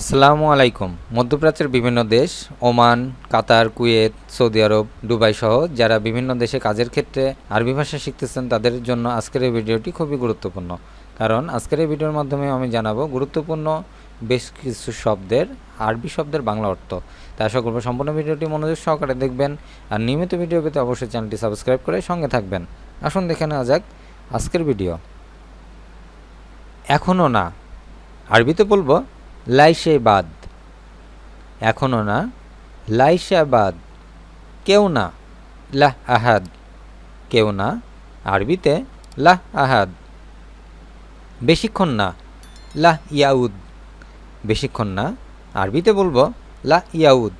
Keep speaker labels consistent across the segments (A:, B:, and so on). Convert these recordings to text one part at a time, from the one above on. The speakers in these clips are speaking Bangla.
A: আসসালামু আলাইকুম। মধ্যপ্রাচ্যের বিভিন্ন দেশ, Oman, Qatar, Kuwait, Saudi Arab, Dubai সহ যারা বিভিন্ন দেশে কাজের ক্ষেত্রে আরবি ভাষা শিখতেছেন, তাদের জন্য আজকের এই ভিডিওটি খুবই গুরুত্বপূর্ণ। কারণ আজকের এই ভিডিওর মাধ্যমে আমি জানাব গুরুত্বপূর্ণ বেশ কিছু শব্দের, আরবি শব্দের বাংলা অর্থ। তা আশা করব সম্পূর্ণ ভিডিওটি মনোযোগ সহকারে দেখবেন আর নিয়মিত ভিডিও পেতে অবশ্যই চ্যানেলটি সাবস্ক্রাইব করে সঙ্গে থাকবেন। আসুন দেখে নেওয়া যাক আজকের ভিডিও। এখনও না আরবিতে বলব? লাইশে বাদ এখনও না? লাইশা বাদ কেউ না। লাহ আহাদ। কেউ না? আরবিতে লাহ আহাদ। বেশিক্ষণ না। লাহ ইয়াউদ। বেশিক্ষণ না? আরবিতে বলব লাহ ইয়াউদ।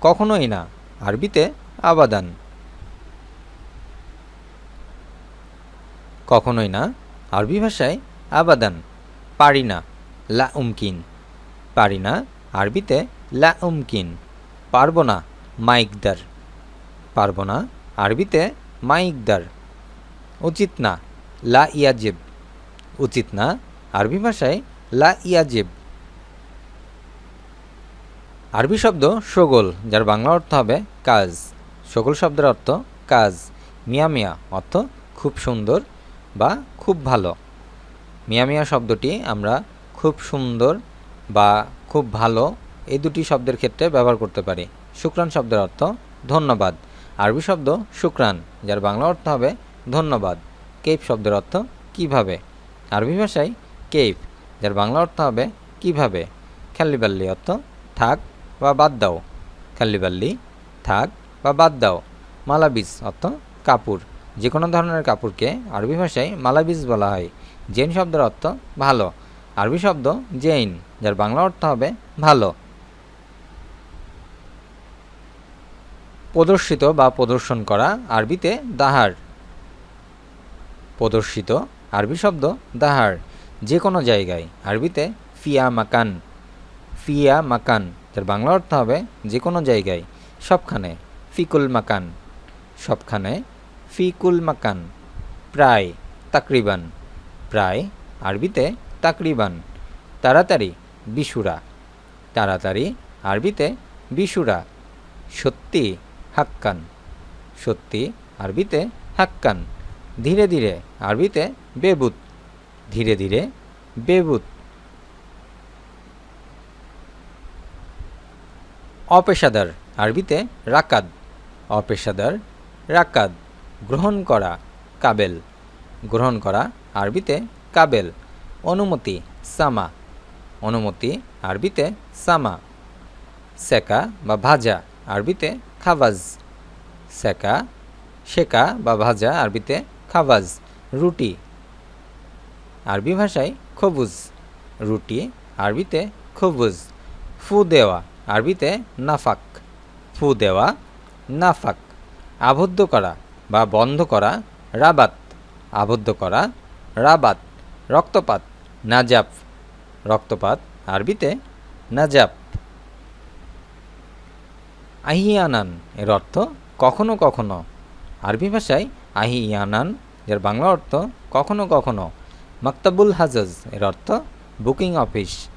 A: কখনোই না। আরবিতে আবাদান। কখনোই না। আরবি ভাষায় আবাদান। পারি না। লা উমকিন। পারি না, আরবিতে লা উমকিন, পারব না মাইকদার পারব না, আরবিতে মাইকদার উচিত না, লা ইয়াজেব, উচিত না, আরবি ভাষায় লা ইয়াজেব। আরবি শব্দ সগোল, যার বাংলা অর্থ হবে কাজ, সগোল শব্দের অর্থ কাজ, মিয়া মিয়া, অর্থ খুব সুন্দর বা খুব ভালো। মিয়া মিয়া শব্দটি আমরা খুব সুন্দর বা খুব ভালো, এই দুটি শব্দের ক্ষেত্রে ব্যবহার করতে পারি। শুক্রান শব্দের অর্থ ধন্যবাদ। আরবি শব্দ শুক্রান যার বাংলা অর্থ হবে ধন্যবাদ। কেপ শব্দের অর্থ কীভাবে? আরবি ভাষায় কেপ যার বাংলা অর্থ হবে কীভাবে? খাল্লিবাল্লি অর্থ থাক বা বাদ দাও। খাল্লিবাল্লি থাক বা বাদ দাও। মালাবিস অর্থ কাপড় যে কোনো ধরনের কাপড়কে আরবি ভাষায় মালাবিস বলা হয়। জেন শব্দের অর্থ ভালো আরবি শব্দ জেইন, যার বাংলা অর্থ হবে ভালো। প্রদর্শিত বা প্রদর্শন করা আরবিতে দাহার। প্রদর্শিত আরবি শব্দ দাহার। যে কোনো জায়গায় আরবিতে ফিয়া মাকান। ফিয়া মাকান, যার বাংলা অর্থ হবে যে কোনো জায়গায়। সবখানে ফিকুল মাকান। সবখানে ফিকুল মাকান। প্রায়, তাকরিবান। প্রায় আরবিতে তাকরিবান। তাড়াতাড়ি বিশুরা। তাড়াতাড়ি আরবিতে বিশুরা। সত্যি হাক্কান। সত্যি আরবিতে হাক্কান। ধীরে ধীরে আরবিতে বেবুত। ধীরে ধীরে বেবুত। অপেশাদার আরবিতে রাকাদ। অপেশাদার রাকাদ। গ্রহণ করা কাবেল। গ্রহণ করা আরবিতে কাবেল। অনুমতি, সামা। অনুমতি, আরবিতে সামা। সেকা বা ভাজা, আরবিতে খাবাজ সেকা শেকা বা ভাজা, আরবিতে খাবাজ রুটি। আরবি ভাষায় খবুজ। রুটি, আরবিতে খবুজ। ফু দেওয়া, আরবিতে নাফাক। ফু দেওয়া, নাফাক। আবদ্ধ করা বা বন্ধ করা, রাবাত। আবদ্ধ করা, রাবাত। রক্তপাত। নাজাফ রক্তপাত, আরবিতে নাজাফ। আহিয়ানান এর অর্থ কখনো কখনো। আরবি ভাষায় আহিয়ানান এর বাংলা অর্থ কখনো কখনো। মাক্তাবুল হাজাজ এর অর্থ বুকিং অফিস।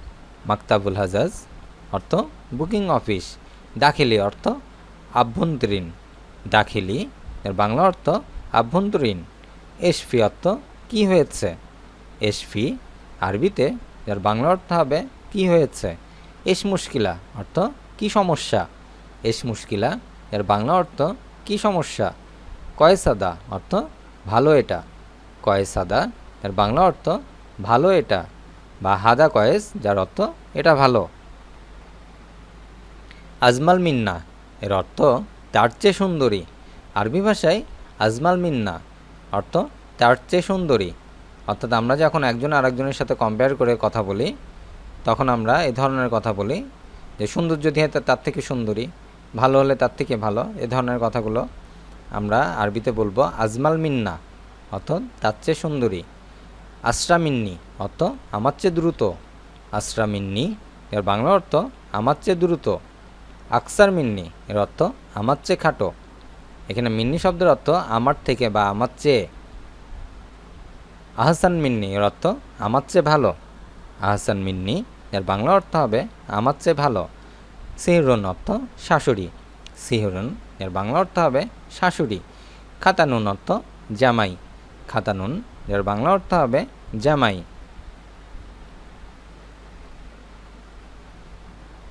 A: মাক্তাবুল হাজাজ অর্থ বুকিং অফিস। দাখিলি অর্থ আভ্যন্তরীণ। দাখিলি এর বাংলা অর্থ আভ্যন্তরীণ। এসফি অর্থ কি হয়েছে? এসফি আরবিতে, যার বাংলা অর্থ হবে, কি হয়েছে? এস মুশকিলা অর্থ, কি সমস্যা? এস মুশকিলা এর বাংলা অর্থ, কি সমস্যা? কয়েসাদা অর্থ, ভালো এটা। কয়েসাদা এর বাংলা অর্থ, ভালো এটা। বা হাদা কয়েস যার অর্থ, এটা ভালো। আজমাল মিন্না এর অর্থ, তার চেয়ে সুন্দরী। আরবি ভাষায়, আজমাল মিন্না অর্থ, তার চেয়ে সুন্দরী। অর্থাৎ আমরা যখন একজন আরেকজনের সাথে কম্পেয়ার করে কথা বলি, তখন আমরা এ ধরনের কথা বলি যে, সৌন্দর্য দিয়ে তার থেকে সুন্দরী, ভালো হলে তার থেকে ভালো। এ ধরনের কথাগুলো আমরা আরবিতে বলব আজমাল মিন্না, অর্থাৎ তার চেয়ে সুন্দরী। আশ্রা মিন্নি, অর্থ আমার চেয়ে দ্রুত। আশ্রা মিন্নি, এর বাংলা অর্থ আমার চেয়ে দ্রুত। আকসার মিন্নি, এর অর্থ আমার চেয়ে খাটো। এখানে মিন্নি শব্দের অর্থ আমার থেকে বা আমার চেয়ে। আহসান মিন্নি, এর অর্থ আমার চেয়ে ভালো। আহসান মিন্নি, এর বাংলা অর্থ হবে আমার চেয়ে ভালো। সিহরুন অর্থ শাশুড়ি। সিহরুন, এর বাংলা অর্থ হবে শাশুড়ি। খাতানুন অর্থ জামাই। খাতানুন, এর বাংলা অর্থ হবে জামাই।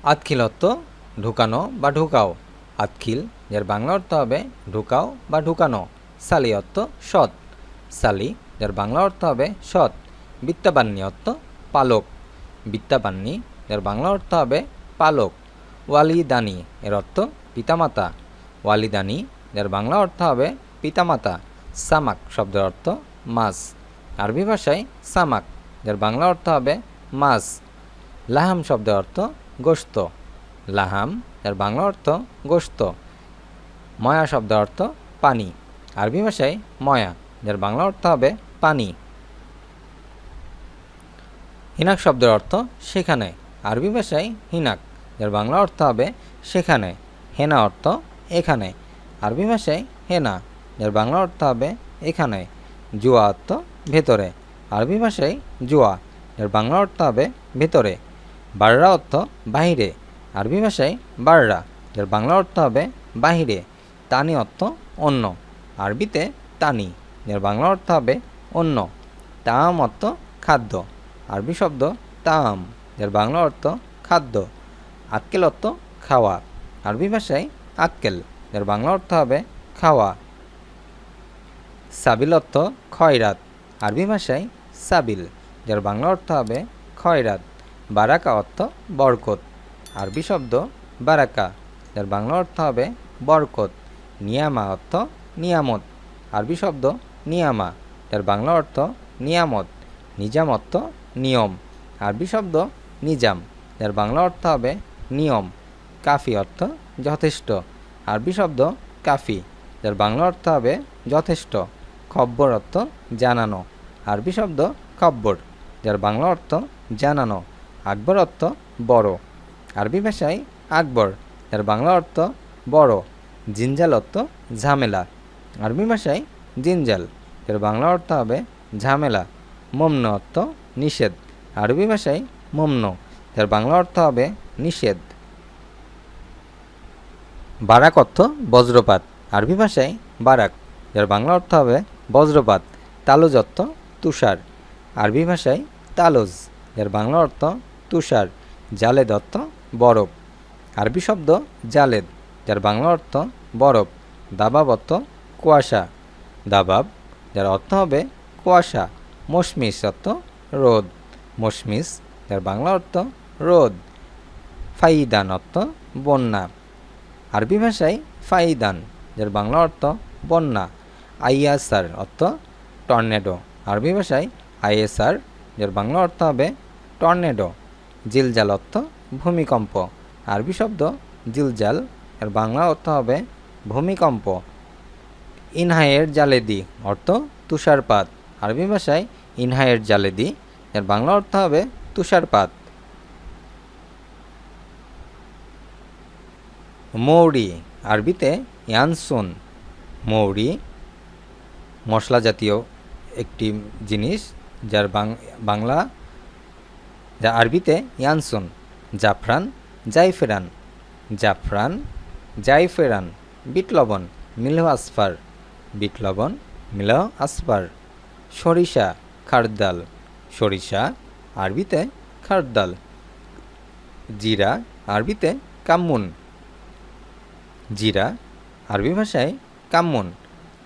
A: আতখিল অর্থ ঢুকানো বা ঢুকাও। আতখিল, এর বাংলা অর্থ হবে ঢুকাও বা ঢুকানো। সালি অর্থ সৎ। সালি এর বাংলা অর্থ হবে সৎ। বিত্তাবান্নি অর্থ পালক। বিত্তাবান্নি, যার বাংলা অর্থ হবে পালক। ওয়ালিদানি, এর অর্থ পিতামাতা। ওয়ালিদানি, যার বাংলা অর্থ হবে পিতামাতা। সামাক শব্দের অর্থ মাছ। আরবি ভাষায় সামাক, যার বাংলা অর্থ হবে মাছ। লাহাম শব্দের অর্থ গোস্ত। লাহাম, যার বাংলা অর্থ গোস্ত। ময়া শব্দের অর্থ পানি। আরবি ভাষায় ময়া, যার বাংলা অর্থ হবে পানি। হিনাক শব্দের অর্থ সেখানে। আরবি ভাষায় হিনাক এর বাংলা অর্থ হবে সেখানে। হেনা অর্থ এখানে। আরবি ভাষায় হেনা এর বাংলা অর্থ হবে এখানে। জুয়া অর্থ ভেতরে। আরবি ভাষায় জুয়া এর বাংলা অর্থ হবে ভেতরে। বাররা অর্থ বাহিরে। আরবি ভাষায় বাররা এর বাংলা অর্থ হবে বাহিরে। তানি অর্থ অন্য। আরবিতে তানি এর বাংলা অর্থ হবে অন্য। তাম অর্থ খাদ্য। আরবি শব্দ তাম, যার বাংলা অর্থ খাদ্য। আক্কেল অর্থ খাওয়া। আরবি ভাষায় আক্কেল যার বাংলা অর্থ হবে খাওয়া। সাবিল অর্থ খয়রাত। আরবি ভাষায় সাবিল, যার বাংলা অর্থ হবে খয়রাত। বারাকা অর্থ বরকত। আরবি শব্দ বারাকা, যার বাংলা অর্থ হবে বরকত। নিয়ামা অর্থ নিয়ামত। আরবি শব্দ নিয়ামা। যার বাংলা অর্থ নিয়ামত নিজাম অর্থ নিয়ম। আরবি শব্দ নিজাম। যার বাংলা অর্থ হবে নিয়ম। কাফি অর্থ যথেষ্ট। আরবি শব্দ কাফি। যার বাংলা অর্থ হবে যথেষ্ট। খব্বর অর্থ জানানো। আরবি শব্দ খব্বর। যার বাংলা অর্থ জানানো। আকবর অর্থ বড়। আরবি ভাষায় আকবর। যার বাংলা অর্থ বড়। জিনজাল অর্থ ঝামেলা। আরবি ভাষায় জিনজাল। এর বাংলা অর্থ হবে ঝামেলা, মম্ন অর্থ নিষেধ। আরবি ভাষায় মম্ন, এর বাংলা অর্থ হবে নিষেধ। বারাক অর্থ বজ্রপাত, আরবি ভাষায় বারাক, এর বাংলা অর্থ হবে বজ্রপাত, তালুজ অর্থ তুষার। আরবি ভাষায় তালুজ, এর বাংলা অর্থ তুষার, জালেদ অর্থ বরফ। আরবি শব্দ জালেদ যার বাংলা অর্থ বরফ। দাবাব অর্থ কুয়াশা। দাবাব যার অর্থ হবে কুয়াশা। মশমিস অর্থ রোদ। মশমিস, যার বাংলা অর্থ রোদ। ফাইদান অর্থ বন্যা। আরবি ভাষায় ফাইদান, যার বাংলা অর্থ বন্যা। আইয়াসার অর্থ টর্নেডো। আরবি ভাষায় আইএসআর, যার বাংলা অর্থ হবে টর্নেডো। জিলজাল অর্থ ভূমিকম্প। আরবি শব্দ জিলজাল এর বাংলা অর্থ হবে ভূমিকম্প। ইনহায়ের জালেদি অর্থ তুষারপাত। আরবি ভাষায় ইনহায়ের জালেদি এর বাংলা অর্থ হবে তুষারপাত। মৌরি, আরবিতে ইয়ানসুন। মৌরি, মশলা জাতীয় একটি জিনিস, যার বাংলা, যা আরবিতে ইয়ানসুন, জাফরান, জাইফেরান। জাফরান, জাইফেরান, বিট লবণ, মিলহ আসফার বিট লবণ মিলহ আসফার সরিষা খারদাল সরিষা, আরবিতে খারদাল জিরা, আরবিতে কামুন জিরা, আরবি ভাষায় কামুন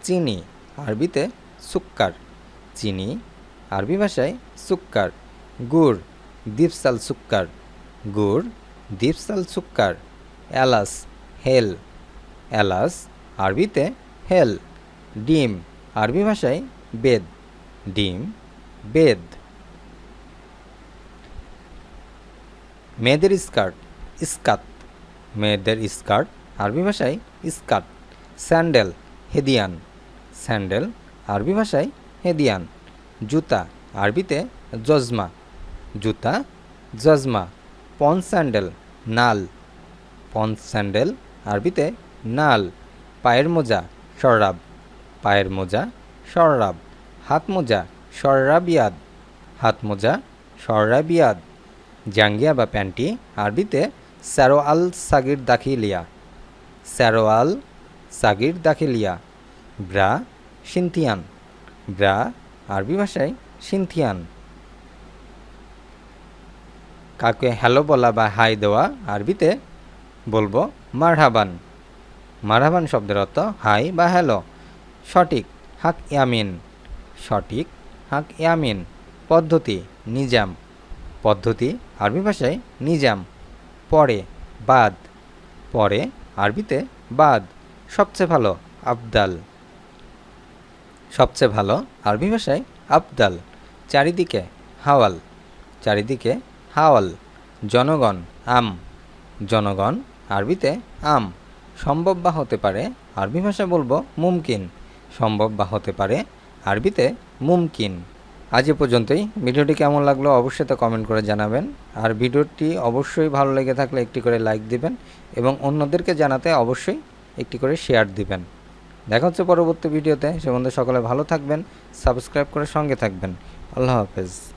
A: চিনি, আরবিতে সুক্কার, চিনি, আরবি ভাষায় সুক্কার, গুড় দীপসাল সুক্কার, গুড় দীপসাল সুক্কার এলাস হেল এলাস আরবিতে হেল। ডিম। আরবি ভাষায় বেদ। ডিম, বেদ। মেয়েদের স্কার্ট স্কাত মেয়েদের স্কার্ট, আরবি ভাষায় স্কার্ট। স্যান্ডেল, হেদিয়ান। স্যান্ডেল, আরবি ভাষায় হেদিয়ান। জুতা, আরবিতে জজমা। জুতা, জজমা। পন স্যান্ডেল, নাল। পন স্যান্ডেল, আরবিতে নাল। পায়ের মোজা, সর্রাব। পায়ের মোজা, সর্রাব। হাত মোজা সর্রাবিয়াদ হাত মোজা সর্রাবিয়াদ জাঙ্গিয়া বা প্যান্টি, আরবিতে স্যারো আল সাগির দাখিলিয়া। স্যারো আল সাগির দাখিলিয়া। ব্রা, সিনথিয়ান। ব্রা, আরবি ভাষায় সিনথিয়ান। কাকে হ্যালো বলা বা হাই দেওয়া, আরবিতে বলব মারহাবান। মারহাবান শব্দের অর্থ হাই বা হ্যালো। সঠিক হাক ইয়ামিন। সঠিক হাক ইয়ামিন। পদ্ধতি নিজাম। পদ্ধতি আরবি ভাষায় নিজাম। পরে বাদ। পরে আরবিতে বাদ। সবচেয়ে ভালো আবদাল। সবচেয়ে ভালো আরবি ভাষায় আবদাল। চারিদিকে হাওয়াল। চারিদিকে হাওয়াল। জনগণ আম। জনগণ আরবিতে আম। সম্ভব বা হতে পারে, আরবি ভাষায় বলব মুমকিন। সম্ভব বা হতে পারে। আরবিতে মুমকিন। আজ এ পর্যন্তই। ভিডিওটি কেমন লাগল অবশ্যই তা কমেন্ট করে জানাবেন। আর ভিডিওটি অবশ্যই ভালো লেগে থাকলে একটি করে লাইক দিবেন এবং অন্যদেরকে জানাতে অবশ্যই একটি করে শেয়ার দিবেন। দেখা হচ্ছে পরবর্তী ভিডিওতে। সে সকলে ভালো থাকবেন, সাবস্ক্রাইব করে সঙ্গে থাকবেন। আল্লাহ হাফেজ।